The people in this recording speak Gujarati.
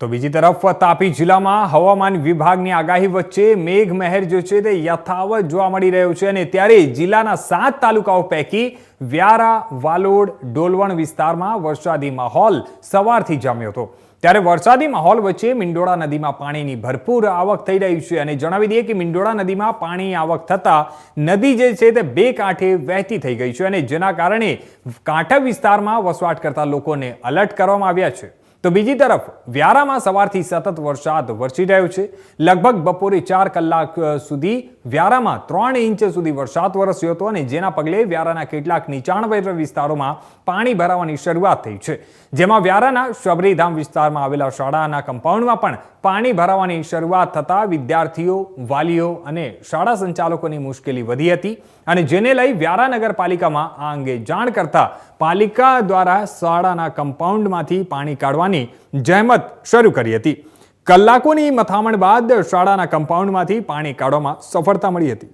તો બીજી તરફ તાપી જિલ્લામાં હવામાન વિભાગની આગાહી વચ્ચે મેઘમહેર જે છે તે યથાવત જોવા મળી રહ્યો છે અને ત્યારે જિલ્લાના સાત તાલુકાઓ પૈકી વ્યારા, વાલોડ, ડોલવણ વિસ્તારમાં વરસાદી માહોલ સવારથી જામ્યો હતો. ત્યારે વરસાદી માહોલ વચ્ચે મિંડોળા નદીમાં પાણીની ભરપૂર આવક થઈ રહી છે અને જણાવી દઈએ કે મિંડોળા નદીમાં પાણી આવક થતા નદી જે છે તે બે કાંઠે વહેતી થઈ ગઈ છે અને જેના કારણે કાંઠા વિસ્તારમાં વસવાટ કરતા લોકોને અલર્ટ કરવામાં આવ્યા છે. તો બીજી તરફ, વ્યારામાં સવારથી સતત વરસાદ વરસી રહ્યો છે. લગભગ બપોરે ચાર કલાક સુધી વ્યારામાં ત્રણ ઇંચ સુધી વરસાદ વરસ્યો હતો અને જેના પગલે વ્યારાના કેટલાક નીચાણવર્ગ વિસ્તારોમાં પાણી ભરાવાની શરૂઆત થઈ છે. જેમાં વ્યારાના શબરીધામ વિસ્તારમાં આવેલા શાળાના કમ્પાઉન્ડમાં પણ પાણી ભરાવાની શરૂઆત થતાં વિદ્યાર્થીઓ, વાલીઓ અને શાળા સંચાલકોની મુશ્કેલી વધી હતી અને જેને લઈ વ્યારા નગરપાલિકામાં આ અંગે જાણ કરતા પાલિકા દ્વારા શાળાના કમ્પાઉન્ડમાંથી પાણી કાઢવાની જહેમત શરૂ કરી હતી. કલાકોની મથામણ બાદ શાળાના કમ્પાઉન્ડમાંથી પાણી કાઢવામાં સફળતા મળી હતી.